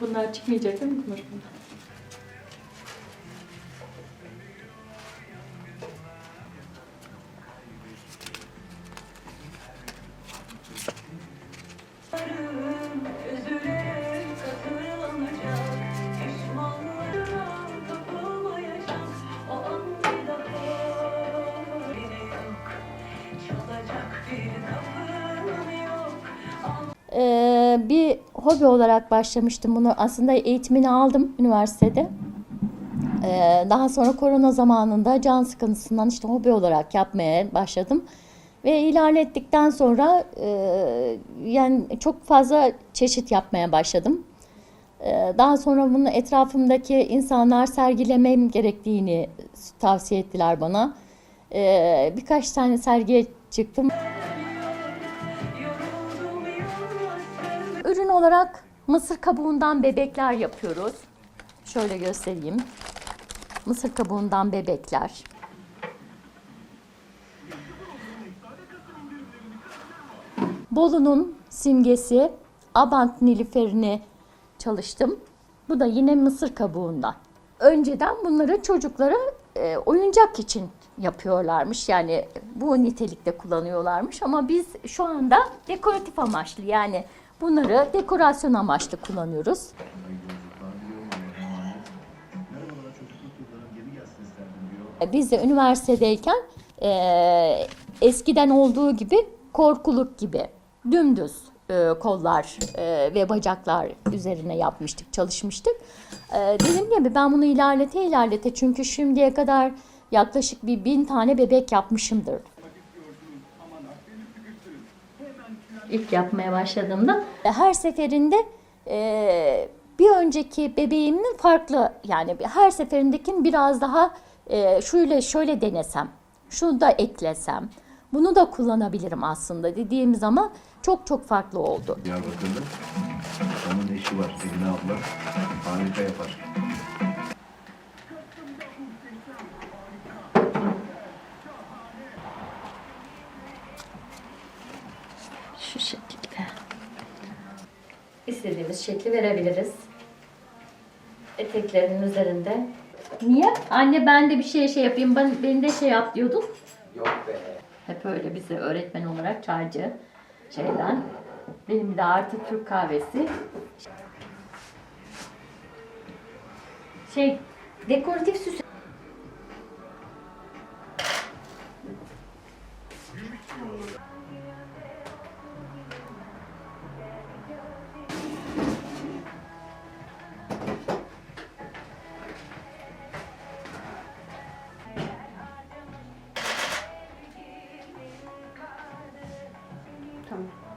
Bunlar çıkmayacak değil mi Kumar? Bir hobi olarak başlamıştım bunu. Aslında eğitimini aldım üniversitede. Ee, daha sonra korona zamanında can sıkıntısından işte hobi olarak yapmaya başladım. Ve ilerlettikten sonra e, yani çok fazla çeşit yapmaya başladım. Ee, daha sonra bunu etrafımdaki insanlar sergilemem gerektiğini tavsiye ettiler bana. Ee, birkaç tane sergiye çıktım. Ürün olarak mısır kabuğundan bebekler yapıyoruz. Şöyle göstereyim. Mısır kabuğundan bebekler. Bolu'nun simgesi Abant nilüferini çalıştım. Bu da yine mısır kabuğundan. Önceden bunları çocuklara e, oyuncak için yapıyorlarmış. Yani bu nitelikte kullanıyorlarmış ama biz şu anda dekoratif amaçlı yani bunları dekorasyon amaçlı kullanıyoruz. E, Biz de üniversitedeyken e, eskiden olduğu gibi korkuluk gibi dümdüz e, kollar e, ve bacaklar üzerine yapmıştık, çalışmıştık. E, dediğim gibi ben bunu ilerlete ilerlete çünkü şimdiye kadar yaklaşık bir bin tane bebek yapmışımdır. İlk yapmaya başladığımda her seferinde e, bir önceki bebeğimin farklı yani her seferindekini biraz daha e, şöyle şöyle denesem, şunu da eklesem, bunu da kullanabilirim aslında dediğim zaman çok çok farklı oldu. Diyarbakır'da. Onun eşi var. Emine abla. Harika yapar. Şu şekilde. İstediğimiz şekli verebiliriz. Eteklerin üzerinde. Niye? Anne ben de bir şey şey yapayım, ben, beni de şey yap diyordun. Yok be. Hep öyle bize öğretmen olarak çaycı şeyden. Benim de artık Türk kahvesi. Şey, dekoratif süs welcome.